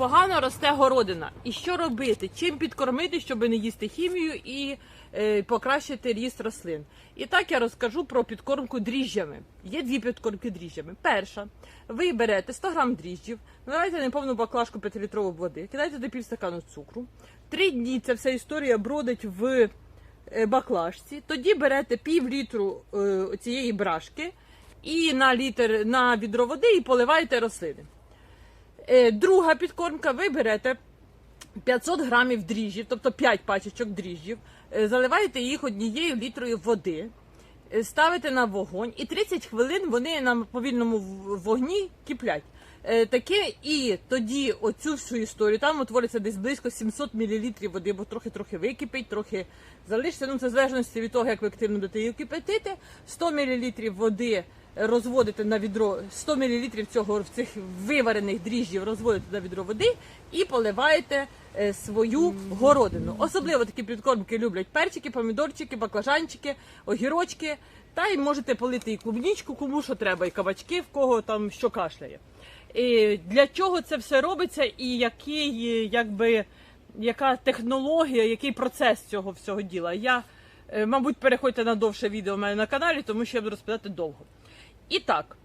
погано росте городина. І що робити? Чим підкормити, щоб не їсти хімію і е, покращити ріст рослин? І так я розкажу про підкормку дріжджами. Є дві підкормки дріжджами. Перша, ви берете 100 грам дріжджів, наливаєте неповну баклажку 5-літрової води, кидаєте до півстакану цукру. Три дні ця вся історія бродить в е, баклажці. Тоді берете пів літру е, цієї брашки і на літр на відро води і поливаєте рослини. Е, Друга підкормка, ви берете 500 грамів дріжджів, тобто 5 пачечок дріжджів, е, заливаєте їх однією літрою води, е, ставите на вогонь, і 30 хвилин вони на повільному вогні киплять. Таке і тоді оцю всю історію там утвориться десь близько 700 мл води, бо трохи-трохи википить, трохи залишиться. Ну це в залежності від того, як ви активно будете її кипятити. 100 мл води розводите на відро 100 мл цього цих виварених дріжджів розводите на відро води і поливаєте е, свою городину. Особливо такі підкормки люблять перчики, помідорчики, баклажанчики, огірочки. Та й можете полити і клубнічку, кому що треба, і кабачки, в кого там що кашляє. І для чого це все робиться, і який, якби, яка технологія, який процес цього всього діла? Я, е, мабуть, переходьте на довше відео у мене на каналі, тому що я буду розповідати довго. І так,